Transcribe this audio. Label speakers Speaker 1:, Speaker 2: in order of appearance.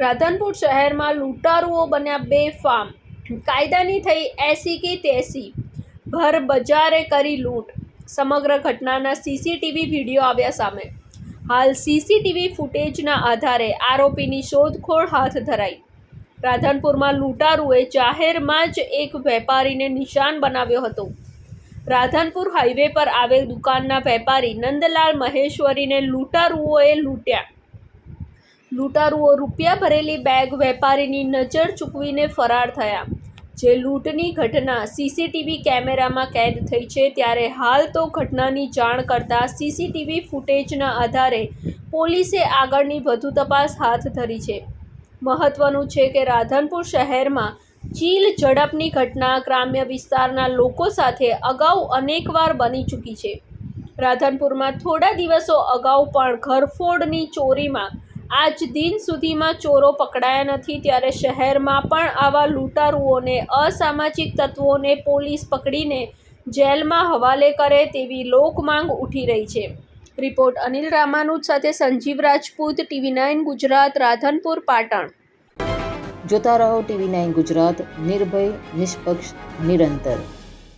Speaker 1: રાધનપુર શહેરમાં લૂંટારુઓ બન્યા બેફામ કાયદાની થઈ એસી કે તેસી. ભર બજારે કરી લૂંટ. સમગ્ર ઘટનાના સીસીટીવી વીડિયો આવ્યા સામે. હાલ સીસીટીવી ફૂટેજના આધારે આરોપીની શોધખોળ હાથ ધરાઈ. રાધનપુરમાં લૂંટારુએ જાહેરમાં જ એક વેપારીને નિશાન બનાવ્યો હતો. રાધનપુર હાઈવે પર આવેલ દુકાનના વેપારી નંદલાલ મહેશ્વરીને લૂંટારુઓએ લૂંટ્યા. લૂંટારુઓ રૂપિયા ભરેલી બેગ વેપારીની નજર ચૂકવીને ફરાર થયા. જે લૂંટની ઘટના સીસીટીવી કેમેરામાં કેદ થઈ છે ત્યારે હાલ તો ઘટનાની જાણ કરતાં સીસીટીવી ફૂટેજના આધારે પોલીસે આગળની વધુ તપાસ હાથ ધરી છે. મહત્વનું છે કે રાધનપુર શહેરમાં ચીલ ઝડપની ઘટના ગ્રામ્ય વિસ્તારના લોકો સાથે અગાઉ અનેકવાર બની ચૂકી છે. રાધનપુરમાં થોડા દિવસો અગાઉ પણ ઘરફોડની ચોરીમાં આજ દિન સુધીમાં ચોરો પકડાયા નથી, ત્યારે શહેરમાં પણ આવા લૂંટારુઓને, અસામાજિક તત્વોને પોલીસ પકડીને જેલમાં હવાલે કરે તેવી લોકમાંગ ઉઠી રહી છે. રિપોર્ટ અનિલ રામાનુજ સાથે સંજીવ રાજપૂત, ટીવી નાઇન ગુજરાત, રાધનપુર, પાટણ.
Speaker 2: જોતા રહો ટીવી નાઇન ગુજરાત, નિર્ભય, નિષ્પક્ષ, નિરંતર.